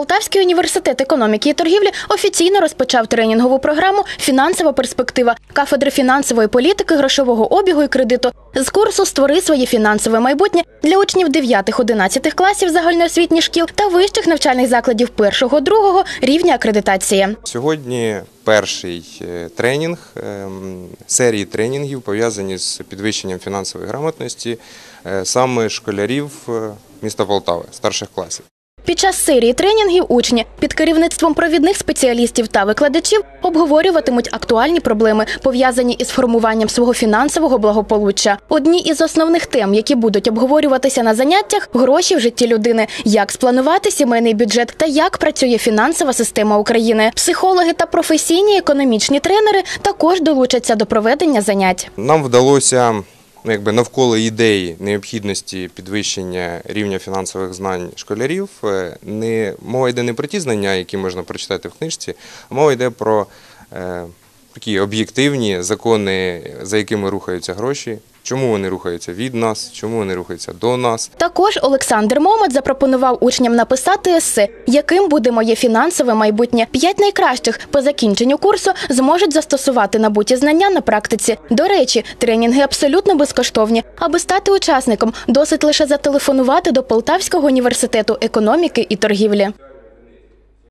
Полтавський університет економіки і торгівлі офіційно розпочав тренінгову програму Фінансова перспектива кафедри фінансової політики, грошового обігу і кредиту з курсу Створи своє фінансове майбутнє для учнів 9-11 класів загальноосвітніх шкіл та вищих навчальних закладів першого-другого рівня акредитації. Сьогодні перший е, тренінг ем, серії тренінгів пов'язані з підвищенням фінансової грамотності е, саме школярів е, міста Полтави, старших класів. Під час серії тренінгів учні під керівництвом провідних спеціалістів та викладачів обговорюватимуть актуальні проблеми, пов'язані із формуванням свого фінансового благополуччя. Одні із основних тем, які будуть обговорюватися на заняттях гроші в житті людини, як спланувати сімейний бюджет та як працює фінансова система України. Психологи та професійні економічні тренери також долучаться до проведення занять. Нам вдалося ну, якби навколо ідеї необхідності підвищення рівня фінансових знань школярів. е, Не мова йде не про ті знання, які можна прочитати в книжці, а мова йде про е, такі об'єктивні закони, за якими рухаються гроші, чому вони рухаються від нас, чому вони рухаються до нас. Також Олександр Момот запропонував учням написати есе, яким буде моє фінансове майбутнє. П'ять найкращих по закінченню курсу зможуть застосувати набуті знання на практиці. До речі, тренінги абсолютно безкоштовні. Аби стати учасником, досить лише зателефонувати до Полтавського університету економіки і торгівлі.